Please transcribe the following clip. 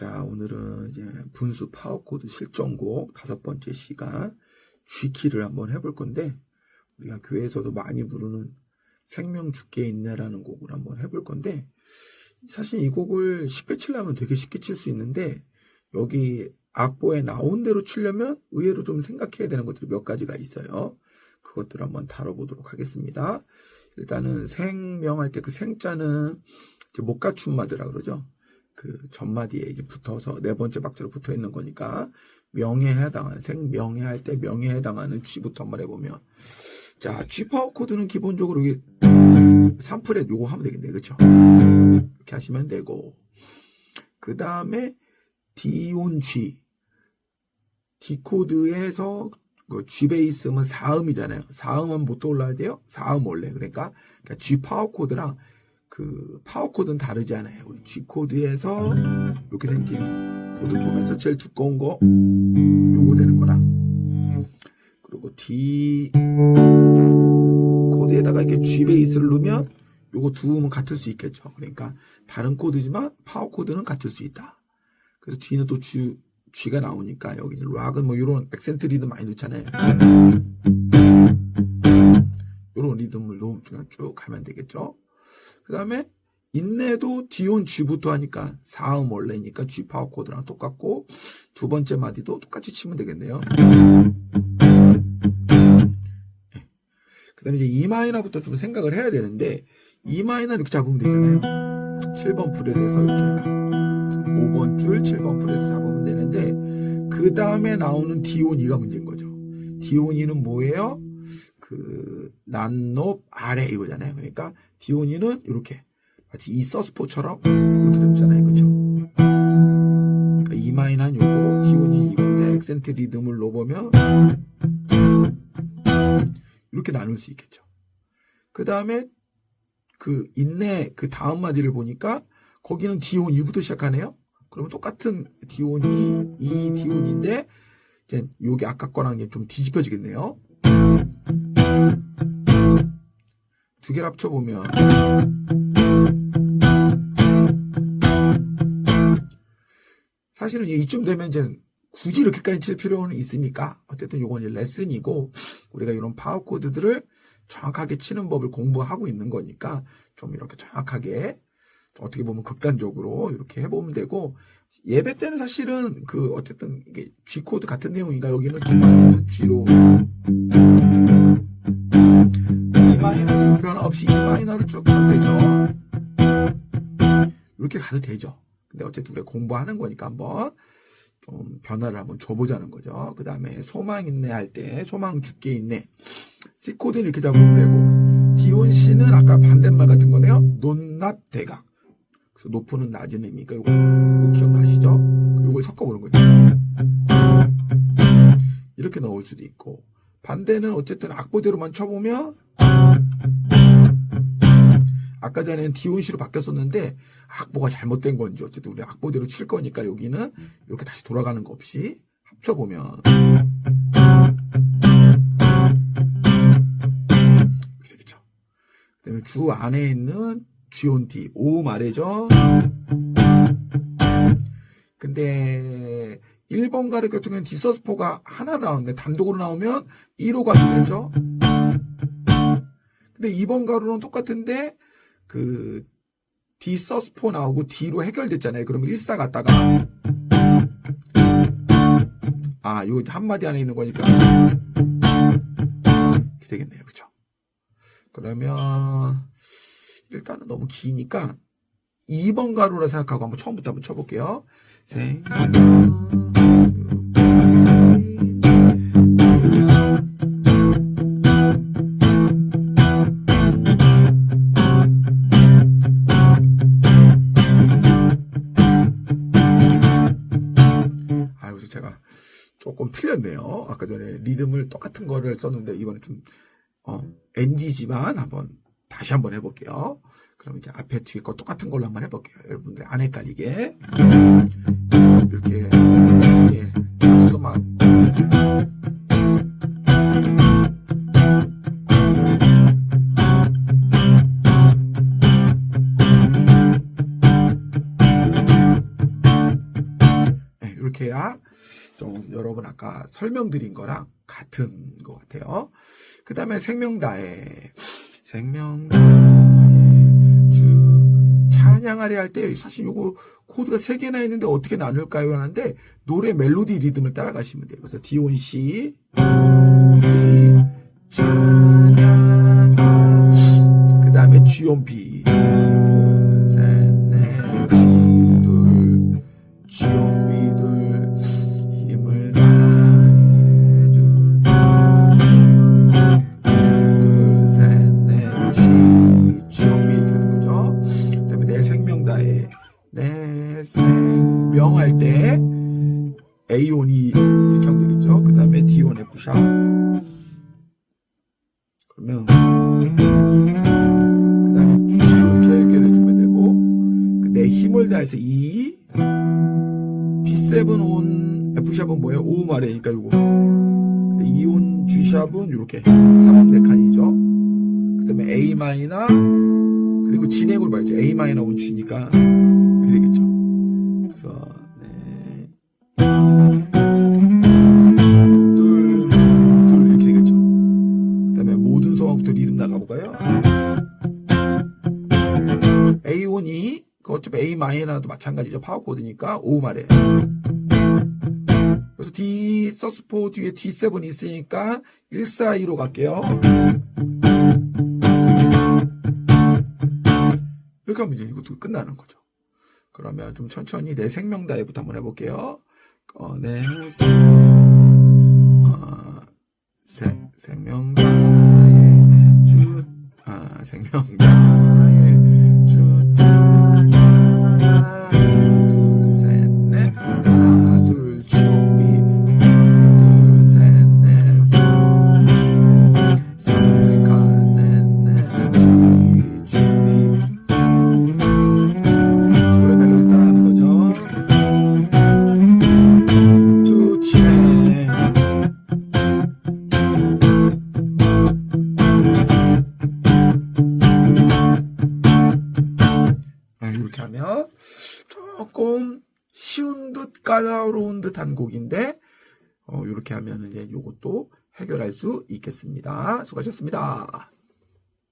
자, 오늘은 이제 분수 파워코드 실전곡 다섯 번째 시간 G키를 한번 해볼 건데, 우리가 교회에서도 많이 부르는 생명 죽게 있네라는 곡을 한번 해볼 건데, 사실 이 곡을 쉽게 치려면 되게 쉽게 칠 수 있는데, 여기 악보에 나온 대로 치려면 의외로 좀 생각해야 되는 것들이 몇 가지가 있어요. 그것들을 한번 다뤄보도록 하겠습니다. 일단은 생명할 때 그 생자는 못 갖춘 마드라 그러죠. 그 전마디에 이제 붙어서 네 번째 박자로 붙어 있는 거니까 명예에 해당하는 생명예 할 때 명예에 해당하는 G부터 한번 해보면. 자 G 파워 코드는 기본적으로 여기 3프렛 요거 하면 되겠네 그쵸? 이렇게 하시면 되고. 그 다음에 D 온 G D 코드에서 그 G 베이스면 4음이잖아요. 4음은 못 올라야 돼요? 4음 원래. 그러니까 G 파워 코드랑 그 파워 코드는 다르지 않아요. 우리 G 코드에서 이렇게 생긴 코드 보면서 제일 두꺼운 거 요거 되는 거나 그리고 D 코드에다가 이렇게 G 베이스를 넣으면 요거 두 음은 같을 수 있겠죠. 그러니까 다른 코드지만 파워 코드는 같을 수 있다. 그래서 D는 또 G, G가 나오니까 여기 락은 뭐 이런 액센트 리듬 많이 넣잖아요. 요런 리듬을 넣으면 쭉 가면 되겠죠. 그 다음에 인내도 D온 G부터 하니까 4음 원래니까 G 파워 코드랑 똑같고 두 번째 마디도 똑같이 치면 되겠네요. 그 다음에 이제 E 마이너부터 좀 생각을 해야 되는데 E 마이너 이렇게 잡으면 되잖아요. 7번 프렛에서 이렇게 5번 줄 7번 프렛에서 잡으면 되는데 그 다음에 나오는 D온 E가 문제인 거죠. D온 E는 뭐예요? 그 난롭 아래 이거잖아요. 그러니까 디오니는 이렇게 마치 이 서스포처럼 이렇게 잡잖아요. 그쵸? 그러니까 이 마이너는 요거 디오니 이건데 액센트 리듬을 넣어보면 이렇게 나눌 수 있겠죠. 그 다음에 그 인내 그 다음 마디를 보니까 거기는 디온 이부터 시작하네요. 그러면 똑같은 디온이 이 디온인데 이제 요게 아까 거랑 좀 뒤집혀지겠네요. 두 개를 합쳐보면 사실은 이쯤 되면 이제 굳이 이렇게까지 칠 필요는 있습니까? 어쨌든 이제 레슨이고 우리가 이런 파워 코드들을 정확하게 치는 법을 공부하고 있는 거니까 좀 이렇게 정확하게 어떻게 보면 극단적으로 이렇게 해보면 되고 예배 때는 사실은 그 어쨌든 이게 G 코드 같은 내용이니까 여기는 G로 없이 E 마이너를 쭉 가도 되죠. 이렇게 가도 되죠. 근데 어쨌든 우리가 공부하는 거니까 한번 좀 변화를 한번 줘보자는 거죠. 그 다음에 소망 있네 할 때 소망 죽게 있네. C 코드는 이렇게 잡으면 되고 디온 C는 아까 반대말 같은 거네요. 논납 대각. 그래서 높은 낮은 의미니까 요거, 요거 기억나시죠? 요걸 섞어보는 거죠. 이렇게 넣을 수도 있고 반대는 어쨌든 악보대로만 쳐보면 아까 전에는 디온시로 바뀌었었는데 악보가 잘못된 건지 어쨌든 우리 악보대로 칠 거니까 여기는 이렇게 다시 돌아가는 거 없이 합쳐보면 되겠죠. 그 다음에 주 안에 있는 G온 D, 오음 아래죠. 근데 1번 가르 같은 경우는 디서스포가 하나 나오는데 단독으로 나오면 1호가 되겠죠. 근데 2번 가루는 똑같은데 그 디서스포 나오고 D로 해결됐잖아요. 그러면 1사 갔다가 아, 요 한마디 안에 있는 거니까 되겠네요. 그쵸? 그러면 일단은 너무 기니까 2번 가루라 생각하고 한번 처음부터 한번 쳐볼게요. 생 아, 여기서 제가 조금 틀렸네요. 아까 전에 리듬을 똑같은 거를 썼는데 이번에 좀 어, NG지만 한번 다시 한번 해볼게요. 그럼 이제 앞에 뒤에 거 똑같은 걸로 한번 해볼게요. 여러분들 안 헷갈리게 이렇게 예, 수막 그래야 좀 여러분 아까 설명드린 거랑 같은 것 같아요. 그 다음에 생명다해. 생명다해 주 찬양하리 할 때 사실 요거 코드가 세 개나 있는데 어떻게 나눌까요? 하는데 노래 멜로디 리듬을 따라가시면 돼요. 그래서 디온 C, 찬양, 그 다음에 G 내 생명 할 때, A온이 이렇게 하면 되겠죠. 그 다음에 D온 F샵. 그러면, 그 다음에 G로 이렇게 연결해 주면 되고, 그내 힘을 다해서 E, B7 온, F샵은 뭐예요? 오음 아래니까 요거. 근데 이온 G샵은 이렇게 3음 4칸이죠. 그 다음에 A 마이너, 그리고 진행으로 봐야죠. A 마이너 온 G니까. 그래서, 네. 둘, 둘, 이렇게 되겠죠. 그 다음에 모든 소음부터 리듬 나가볼까요? A1이, 그 어차피 A 마이너도 마찬가지죠. 파워 코드니까 5음 아래. 그래서 D, 서스포 뒤에 D7 있으니까 1, 4, 2로 갈게요. 이렇게 하면 이제 이것도 끝나는 거죠. 그러면 좀 천천히 내 생명 다해부터 한번 해볼게요. 어, 내. 생, 어, 세, 생명 다해. 주, 아, 생명 다해 이렇게 하면 조금 쉬운 듯 까다로운 듯한 곡인데 어, 이렇게 하면 이제 요것도 해결할 수 있겠습니다. 수고하셨습니다.